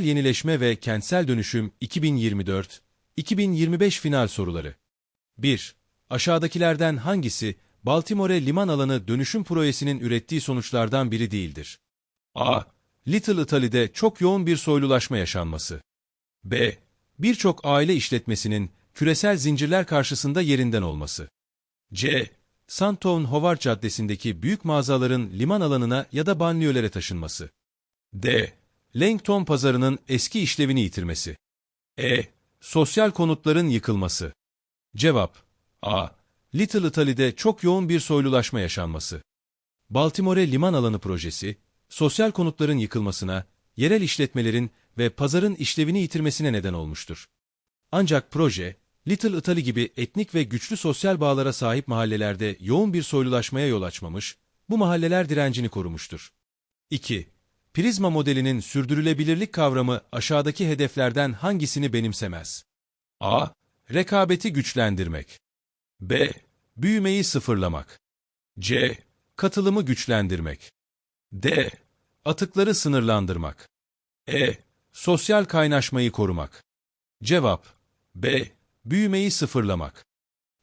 Yenileşme ve Kentsel Dönüşüm 2024-2025 Final Soruları 1. Aşağıdakilerden hangisi Baltimore Liman Alanı Dönüşüm Projesi'nin ürettiği sonuçlardan biri değildir? A. Little Italy'de çok yoğun bir soylulaşma yaşanması. B. Birçok aile işletmesinin küresel zincirler karşısında yerinden olması. C. Santown Howard Caddesi'ndeki büyük mağazaların liman alanına ya da banliyölere taşınması. D. Langton pazarının eski işlevini yitirmesi. E. Sosyal konutların yıkılması. Cevap A. Little Italy'de çok yoğun bir soylulaşma yaşanması. Baltimore Liman Alanı projesi, sosyal konutların yıkılmasına, yerel işletmelerin ve pazarın işlevini yitirmesine neden olmuştur. Ancak proje, Little Italy gibi etnik ve güçlü sosyal bağlara sahip mahallelerde yoğun bir soylulaşmaya yol açmamış, bu mahalleler direncini korumuştur. 2. Prizma modelinin sürdürülebilirlik kavramı aşağıdaki hedeflerden hangisini benimsemez? A. Rekabeti güçlendirmek. B. Büyümeyi sıfırlamak. C. Katılımı güçlendirmek. D. Atıkları sınırlandırmak. E. Sosyal kaynaşmayı korumak. Cevap B. Büyümeyi sıfırlamak.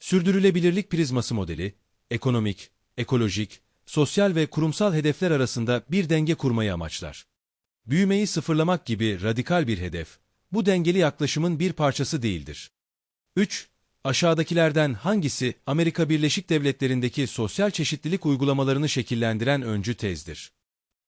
Sürdürülebilirlik prizması modeli, ekonomik, ekolojik, sosyal ve kurumsal hedefler arasında bir denge kurmayı amaçlar. Büyümeyi sıfırlamak gibi radikal bir hedef, bu dengeli yaklaşımın bir parçası değildir. 3. Aşağıdakilerden hangisi Amerika Birleşik Devletleri'ndeki sosyal çeşitlilik uygulamalarını şekillendiren öncü tezdir?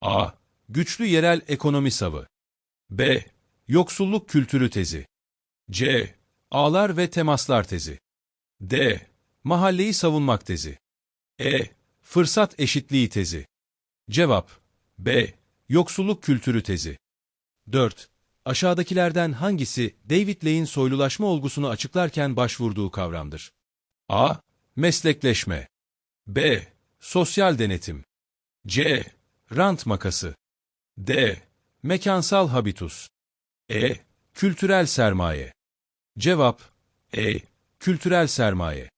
A. Güçlü yerel ekonomi savı. B. Yoksulluk kültürü tezi. C. Ağlar ve temaslar tezi. D. Mahalleyi savunmak tezi. E. Fırsat eşitliği tezi. Cevap B. Yoksulluk kültürü tezi. 4. Aşağıdakilerden hangisi David Ley'in soylulaşma olgusunu açıklarken başvurduğu kavramdır? A. Meslekleşme. B. Sosyal denetim. C. Rant makası. D. Mekansal habitus. E. Kültürel sermaye. Cevap E. Kültürel sermaye.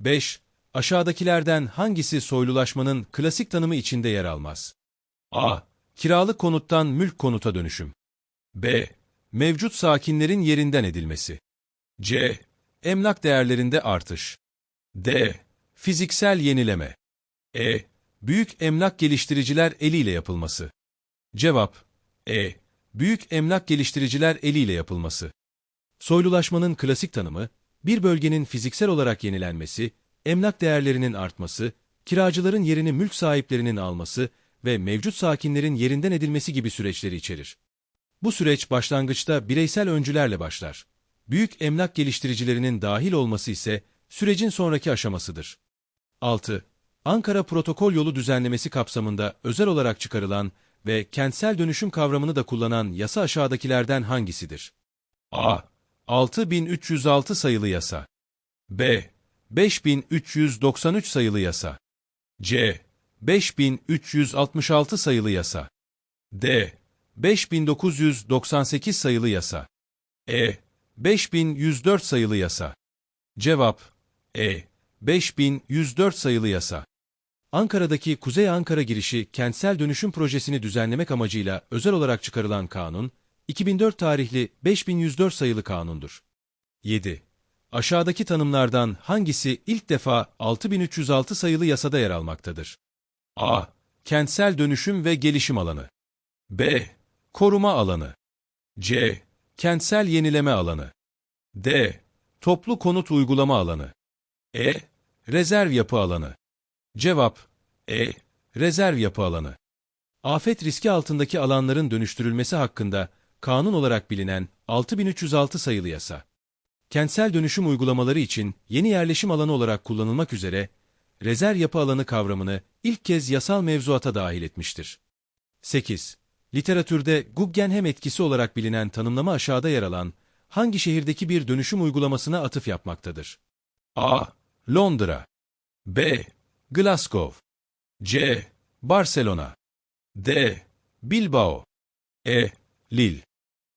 5. Aşağıdakilerden hangisi soylulaşmanın klasik tanımı içinde yer almaz? A. Kiralık konuttan mülk konuta dönüşüm. B. Mevcut sakinlerin yerinden edilmesi. C. Emlak değerlerinde artış. D. Fiziksel yenileme. E. Büyük emlak geliştiriciler eliyle yapılması. Cevap E. Büyük emlak geliştiriciler eliyle yapılması. Soylulaşmanın klasik tanımı, bir bölgenin fiziksel olarak yenilenmesi, emlak değerlerinin artması, kiracıların yerini mülk sahiplerinin alması ve mevcut sakinlerin yerinden edilmesi gibi süreçleri içerir. Bu süreç başlangıçta bireysel öncülerle başlar. Büyük emlak geliştiricilerinin dahil olması ise sürecin sonraki aşamasıdır. 6. Ankara Protokol Yolu düzenlemesi kapsamında özel olarak çıkarılan ve kentsel dönüşüm kavramını da kullanan yasa aşağıdakilerden hangisidir? A. 6306 sayılı yasa. B. 5393 sayılı yasa. C. 5366 sayılı yasa. D. 5998 sayılı yasa. E. 5104 sayılı yasa. Cevap E. 5104 sayılı yasa. Ankara'daki Kuzey Ankara girişi kentsel dönüşüm projesini düzenlemek amacıyla özel olarak çıkarılan kanun, 2004 tarihli 5104 sayılı kanundur. 7. Aşağıdaki tanımlardan hangisi ilk defa 6306 sayılı yasada yer almaktadır? A. Kentsel dönüşüm ve gelişim alanı. B. Koruma alanı. C. Kentsel yenileme alanı. D. Toplu konut uygulama alanı. E. Rezerv yapı alanı. Cevap E. Rezerv yapı alanı. Afet riski altındaki alanların dönüştürülmesi hakkında kanun olarak bilinen 6306 sayılı yasa. Kentsel dönüşüm uygulamaları için yeni yerleşim alanı olarak kullanılmak üzere rezerv yapı alanı kavramını ilk kez yasal mevzuata dahil etmiştir. 8. Literatürde Guggenheim etkisi olarak bilinen tanımlama aşağıda yer alan hangi şehirdeki bir dönüşüm uygulamasına atıf yapmaktadır? A. Londra B. Glasgow C. Barcelona D. Bilbao E. Lille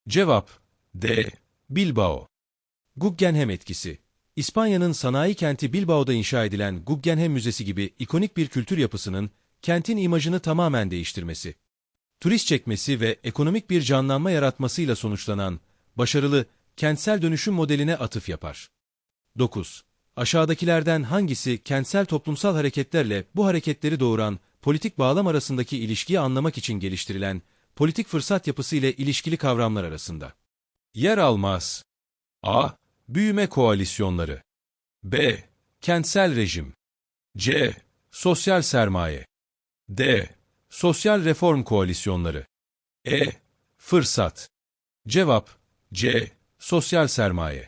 Cevap D. Bilbao Guggenheim etkisi İspanya'nın sanayi kenti Bilbao'da inşa edilen Guggenheim Müzesi gibi ikonik bir kültür yapısının kentin imajını tamamen değiştirmesi. turist çekmesi ve ekonomik bir canlanma yaratmasıyla sonuçlanan başarılı kentsel dönüşüm modeline atıf yapar. 9. Aşağıdakilerden hangisi kentsel toplumsal hareketlerle bu hareketleri doğuran politik bağlam arasındaki ilişkiyi anlamak için geliştirilen politik fırsat yapısı ile ilişkili kavramlar arasında? Yer almaz. A. Büyüme koalisyonları. B. Kentsel rejim. C. Sosyal sermaye. D. Sosyal reform koalisyonları. E. Fırsat. Cevap C. Sosyal sermaye.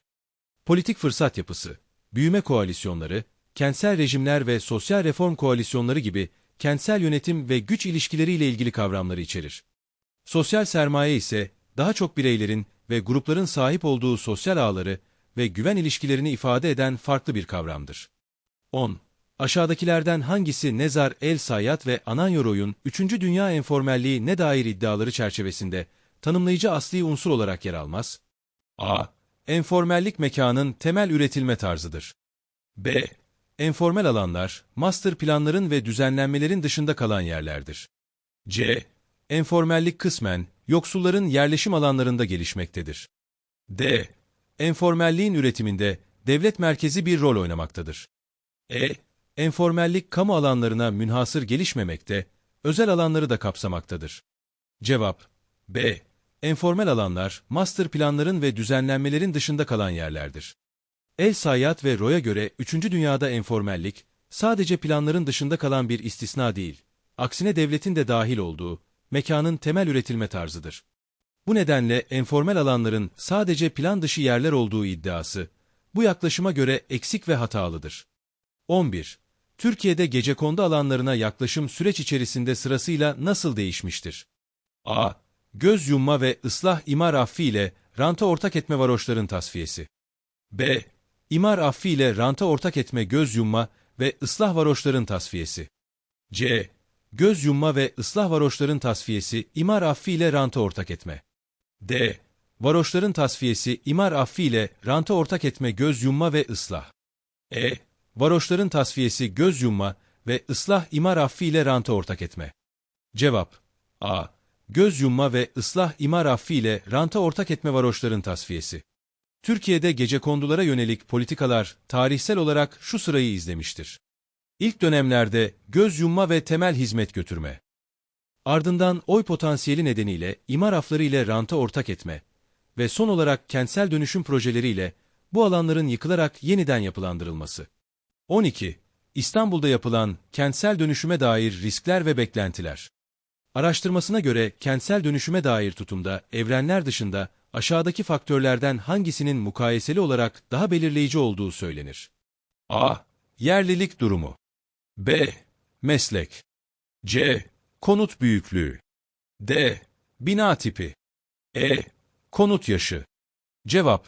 Politik fırsat yapısı, büyüme koalisyonları, kentsel rejimler ve sosyal reform koalisyonları gibi kentsel yönetim ve güç ilişkileriyle ilgili kavramları içerir. Sosyal sermaye ise daha çok bireylerin ve grupların sahip olduğu sosyal ağları ve güven ilişkilerini ifade eden farklı bir kavramdır. 10. Aşağıdakilerden hangisi Nezar El Sayyat ve Ananyoroy'un 3. Dünya enformelliği ne dair iddiaları çerçevesinde tanımlayıcı asli unsur olarak yer almaz? A. Enformellik mekanın temel üretilme tarzıdır. B. Enformel alanlar, master planların ve düzenlenmelerin dışında kalan yerlerdir. C. Enformellik kısmen, yoksulların yerleşim alanlarında gelişmektedir. D. Enformelliğin üretiminde devlet merkezi bir rol oynamaktadır. E. Enformellik kamu alanlarına münhasır gelişmemekte, özel alanları da kapsamaktadır. Cevap B. Enformel alanlar, master planların ve düzenlenmelerin dışında kalan yerlerdir. El Sayyat ve Roy'a göre 3. dünyada enformellik, sadece planların dışında kalan bir istisna değil, aksine devletin de dahil olduğu, mekanın temel üretilme tarzıdır. Bu nedenle enformel alanların sadece plan dışı yerler olduğu iddiası, bu yaklaşıma göre eksik ve hatalıdır. 11. Türkiye'de gecekondu alanlarına yaklaşım süreç içerisinde sırasıyla nasıl değişmiştir? A. Göz yumma ve ıslah imar affi ile ranta ortak etme varoşların tasfiyesi. B. İmar affi ile ranta ortak etme göz yumma ve ıslah varoşların tasfiyesi. C. Göz yumma ve ıslah varoşların tasfiyesi imar affi ile ranta ortak etme. D. Varoşların tasfiyesi imar affi ile ranta ortak etme göz yumma ve ıslah. E. Varoşların tasfiyesi göz yumma ve ıslah imar affi ile ranta ortak etme. Cevap A. Göz yumma ve ıslah imar affi ile ranta ortak etme varoşların tasfiyesi. Türkiye'de gecekondulara yönelik politikalar tarihsel olarak şu sırayı izlemiştir. İlk dönemlerde göz yumma ve temel hizmet götürme. Ardından oy potansiyeli nedeniyle imar afları ile ranta ortak etme ve son olarak kentsel dönüşüm projeleriyle bu alanların yıkılarak yeniden yapılandırılması. 12. İstanbul'da yapılan kentsel dönüşüme dair riskler ve beklentiler. Araştırmasına göre kentsel dönüşüme dair tutumda evrenler dışında aşağıdaki faktörlerden hangisinin mukayeseli olarak daha belirleyici olduğu söylenir. A. Yerlilik durumu. B. Meslek. C. Konut büyüklüğü. D. Bina tipi. E. Konut yaşı. Cevap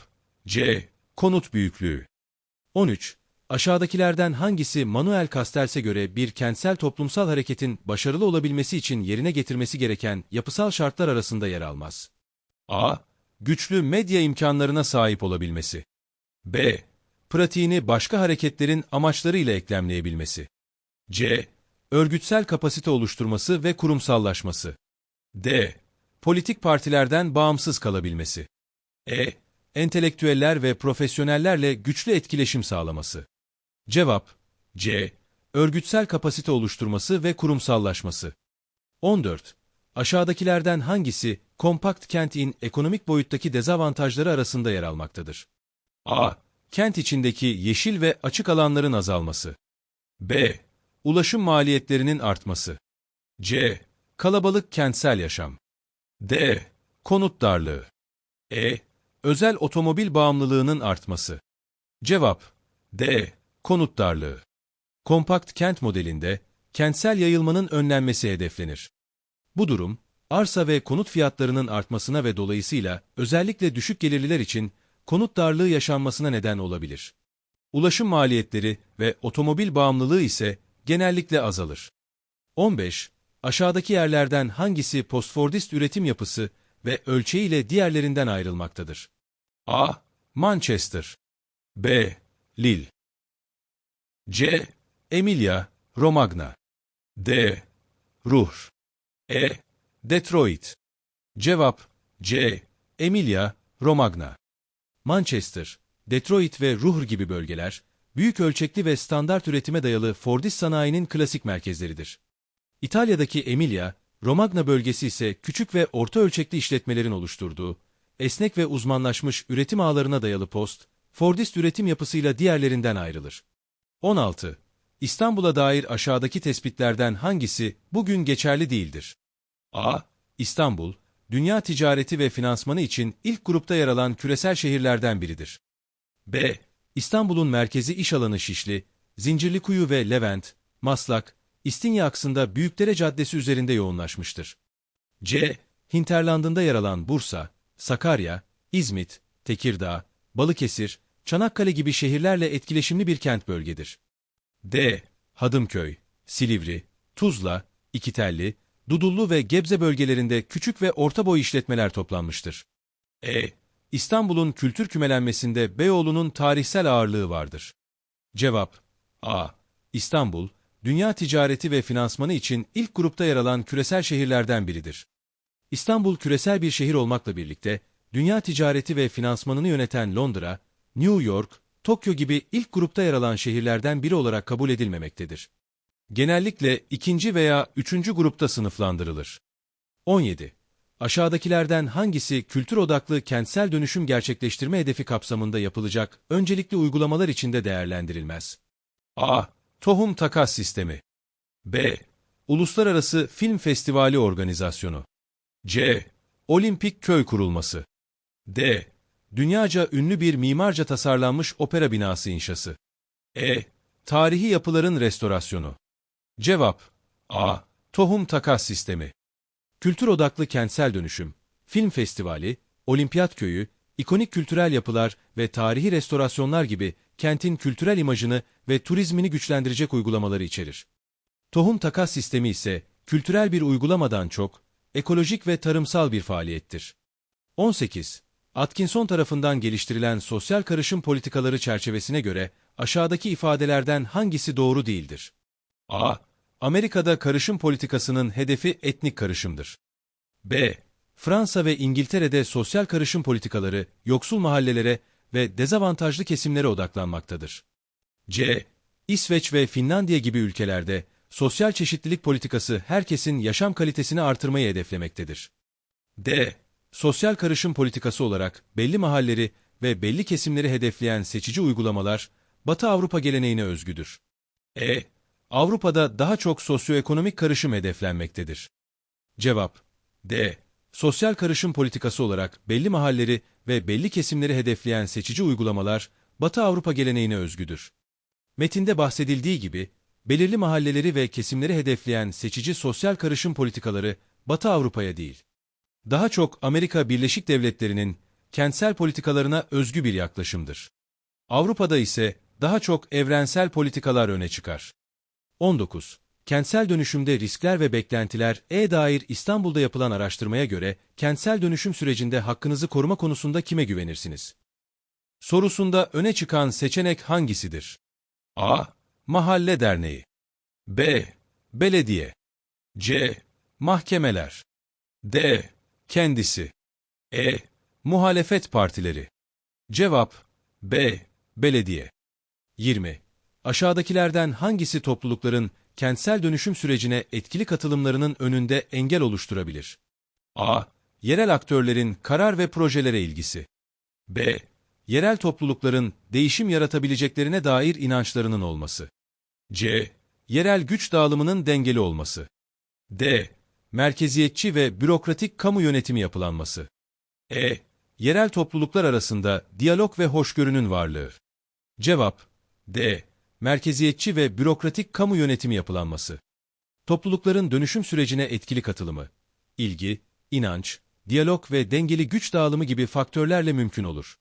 C. Konut büyüklüğü. 13. Aşağıdakilerden hangisi Manuel Castells'e göre bir kentsel toplumsal hareketin başarılı olabilmesi için yerine getirmesi gereken yapısal şartlar arasında yer almaz? A. Güçlü medya imkanlarına sahip olabilmesi. B. Pratiğini başka hareketlerin amaçlarıyla eklemleyebilmesi. C. Örgütsel kapasite oluşturması ve kurumsallaşması. D. Politik partilerden bağımsız kalabilmesi. E. Entelektüeller ve profesyonellerle güçlü etkileşim sağlaması. Cevap C. Örgütsel kapasite oluşturması ve kurumsallaşması. 14. Aşağıdakilerden hangisi kompakt kentin ekonomik boyuttaki dezavantajları arasında yer almaktadır? A. Kent içindeki yeşil ve açık alanların azalması. B. Ulaşım maliyetlerinin artması. C. Kalabalık kentsel yaşam. D. Konut darlığı. E. Özel otomobil bağımlılığının artması. Cevap D. Konut darlığı. Kompakt kent modelinde kentsel yayılmanın önlenmesi hedeflenir. Bu durum, arsa ve konut fiyatlarının artmasına ve dolayısıyla özellikle düşük gelirliler için konut darlığı yaşanmasına neden olabilir. Ulaşım maliyetleri ve otomobil bağımlılığı ise genellikle azalır. 15. Aşağıdaki yerlerden hangisi postfordist üretim yapısı ve ölçeğiyle diğerlerinden ayrılmaktadır? A. Manchester B. Lille C. Emilia, Romagna D. Ruhr E. Detroit. Cevap C. Emilia, Romagna. Manchester, Detroit ve Ruhr gibi bölgeler, büyük ölçekli ve standart üretime dayalı Fordist sanayinin klasik merkezleridir. İtalya'daki Emilia, Romagna bölgesi ise küçük ve orta ölçekli işletmelerin oluşturduğu, esnek ve uzmanlaşmış üretim ağlarına dayalı post, Fordist üretim yapısıyla diğerlerinden ayrılır. 16. İstanbul'a dair aşağıdaki tespitlerden hangisi bugün geçerli değildir? A. İstanbul, dünya ticareti ve finansmanı için ilk grupta yer alan küresel şehirlerden biridir. B. İstanbul'un merkezi iş alanı Şişli, Zincirlikuyu ve Levent, Maslak, İstinye aksında Büyükdere Caddesi üzerinde yoğunlaşmıştır. C. Hinterland'ında yer alan Bursa, Sakarya, İzmit, Tekirdağ, Balıkesir, Çanakkale gibi şehirlerle etkileşimli bir kent bölgedir. D. Hadımköy, Silivri, Tuzla, İkitelli, Dudullu ve Gebze bölgelerinde küçük ve orta boy işletmeler toplanmıştır. E. İstanbul'un kültür kümelenmesinde Beyoğlu'nun tarihsel ağırlığı vardır. Cevap A. İstanbul, dünya ticareti ve finansmanı için ilk grupta yer alan küresel şehirlerden biridir. İstanbul küresel bir şehir olmakla birlikte, dünya ticareti ve finansmanını yöneten Londra, New York, Tokyo gibi ilk grupta yer alan şehirlerden biri olarak kabul edilmemektedir. Genellikle ikinci veya üçüncü grupta sınıflandırılır. 17. Aşağıdakilerden hangisi kültür odaklı kentsel dönüşüm gerçekleştirme hedefi kapsamında yapılacak öncelikli uygulamalar içinde değerlendirilmez? A. Tohum takas sistemi. B. Uluslararası Film Festivali Organizasyonu. C. Olimpik köy kurulması. D. Dünyaca ünlü bir mimarca tasarlanmış opera binası inşası. E. Tarihi yapıların restorasyonu. Cevap A. Tohum takas sistemi. Kültür odaklı kentsel dönüşüm, film festivali, olimpiyat köyü, ikonik kültürel yapılar ve tarihi restorasyonlar gibi kentin kültürel imajını ve turizmini güçlendirecek uygulamaları içerir. Tohum takas sistemi ise kültürel bir uygulamadan çok, ekolojik ve tarımsal bir faaliyettir. 18. Atkinson tarafından geliştirilen sosyal karışım politikaları çerçevesine göre aşağıdaki ifadelerden hangisi doğru değildir? A. Amerika'da karışım politikasının hedefi etnik karışımdır. B. Fransa ve İngiltere'de sosyal karışım politikaları yoksul mahallelere ve dezavantajlı kesimlere odaklanmaktadır. C. İsveç ve Finlandiya gibi ülkelerde sosyal çeşitlilik politikası herkesin yaşam kalitesini artırmayı hedeflemektedir. D. Sosyal karışım politikası olarak belli mahalleri ve belli kesimleri hedefleyen seçici uygulamalar Batı Avrupa geleneğine özgüdür. E. Avrupa'da daha çok sosyoekonomik karışım hedeflenmektedir. Cevap D. Sosyal karışım politikası olarak belli mahalleri ve belli kesimleri hedefleyen seçici uygulamalar Batı Avrupa geleneğine özgüdür. Metinde bahsedildiği gibi, belirli mahalleleri ve kesimleri hedefleyen seçici sosyal karışım politikaları Batı Avrupa'ya değil, daha çok Amerika Birleşik Devletleri'nin kentsel politikalarına özgü bir yaklaşımdır. Avrupa'da ise daha çok evrensel politikalar öne çıkar. 19. Kentsel dönüşümde riskler ve beklentiler E dair İstanbul'da yapılan araştırmaya göre kentsel dönüşüm sürecinde hakkınızı koruma konusunda kime güvenirsiniz? Sorusunda öne çıkan seçenek hangisidir? A. Mahalle derneği B. Belediye C. Mahkemeler D. Kendisi E. Muhalefet partileri Cevap B. Belediye 20. Aşağıdakilerden hangisi toplulukların kentsel dönüşüm sürecine etkili katılımlarının önünde engel oluşturabilir? A. Yerel aktörlerin karar ve projelere ilgisi. B. Yerel toplulukların değişim yaratabileceklerine dair inançlarının olması. C. Yerel güç dağılımının dengeli olması. D. Merkeziyetçi ve bürokratik kamu yönetimi yapılanması. E. Yerel topluluklar arasında diyalog ve hoşgörünün varlığı. Cevap D merkeziyetçi ve bürokratik kamu yönetimi yapılanması. Toplulukların dönüşüm sürecine etkili katılımı, ilgi, inanç, diyalog ve dengeli güç dağılımı gibi faktörlerle mümkün olur.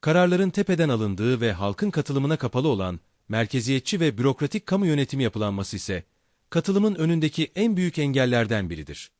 Kararların tepeden alındığı ve halkın katılımına kapalı olan merkeziyetçi ve bürokratik kamu yönetimi yapılanması ise katılımın önündeki en büyük engellerden biridir.